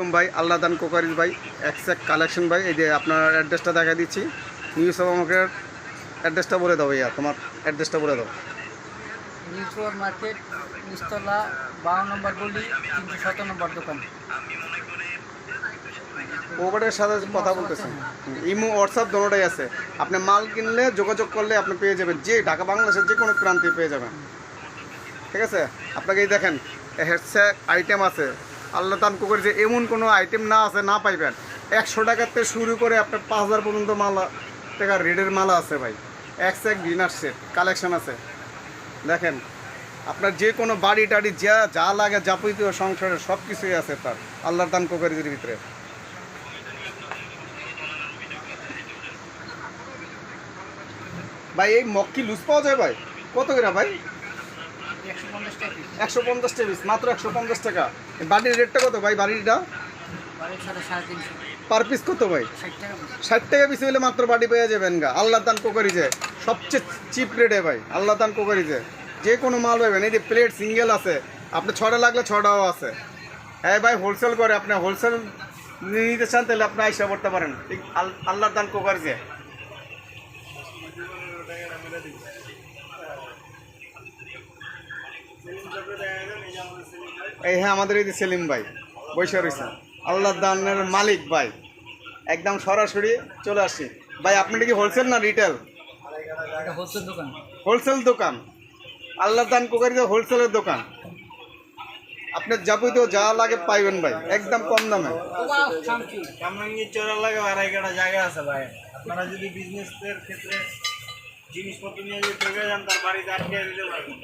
আসসালামাইকুম ভাই আল্লাহ দান কোকারিজ ভাই এক্সাক কালেকশন ভাই। এই যে আপনার অ্যাড্রেসটা দেখা দিচ্ছি। নিউ আমাকে অ্যাড্রেসটা বলে দাও ভাইয়া তোমার অ্যাড্রেসটা বলে দাও। নিউ সুপার মার্কেট নিস্তলা বারো নম্বর গলি তিনশো সতেরো নম্বর দোকান। ওভারের সাথে কথা বলতেছেন ইমো হোয়াটসঅ্যাপ দোনোটাই আছে। আপনি মাল কিনলে যোগাযোগ করলে আপনি পেয়ে যাবেন। যে ঢাকা বাংলাদেশের যে কোনো প্রান্তে পেয়ে যাবেন। ঠিক আছে? আপনাকে এই দেখেন হেডসেট আইটেম আছে। আল্লাহ দান কুকুর যে এমন কোনো আইটেম না আছে, না পাইবেন। একশো টাকার থেকে শুরু করে আপনার পাঁচ হাজার পর্যন্ত মালা, টাকার রেডের মালা আছে ভাই। এক্স এক ডিনার সেট কালেকশন আছে। দেখেন, আপনার যে কোনো বাড়ি টাড়ি যা যা লাগে যাবতীয় সংসারের সব কিছুই আছে তার। আল্লাহর দান কোকারিজের ভিতরে। ভাই, এই মক্কি লুজ পাওয়া যায় ভাই? কত করে ভাই? একশো পঞ্চাশ টাকা পিস মাত্র একশো পঞ্চাশ টাকা। বাড়ির রেটটা কত ভাই বাড়িটা পার পিস কত ভাই? ষাট টাকা পিস হলে মাত্র বাড়ি পেয়ে যাবেন গা। আল্লাহ দান কোকারি যে সবচেয়ে চিপ রেটে ভাই আল্লাহ দান কোকারি যে। কোনো মাল পাবেন এই যে প্লেট সিঙ্গেল আছে আপনি ছটা লাগলে ছটাও আছে। হ্যাঁ ভাই হোলসেল করে আপনি হোলসেল নিতে চান তাহলে আপনি আইসা করতে পারেন। আল্লাহর দান কোকারি যে। এই হ্যাঁ আমাদের এই সেলিম ভাই বৈশা রয়েছে। আল্লাহ দানের মালিক ভাই। একদম সরাসরি চলে আসি ভাই আপনার কি হোলসেল না রিটেল হোলসেল দোকান। আল্লাহ দান কোকারিতে হোলসেলের দোকান। আপনার যাবতীয় যা লাগে পাইবেন ভাই, একদম কম দামে। লাগে জায়গা আছে বিজনেসের ক্ষেত্রে জিনিসপত্র নিয়ে যদি ঠকে যান, তার বাড়িতে আটকে দিতে পারবেন।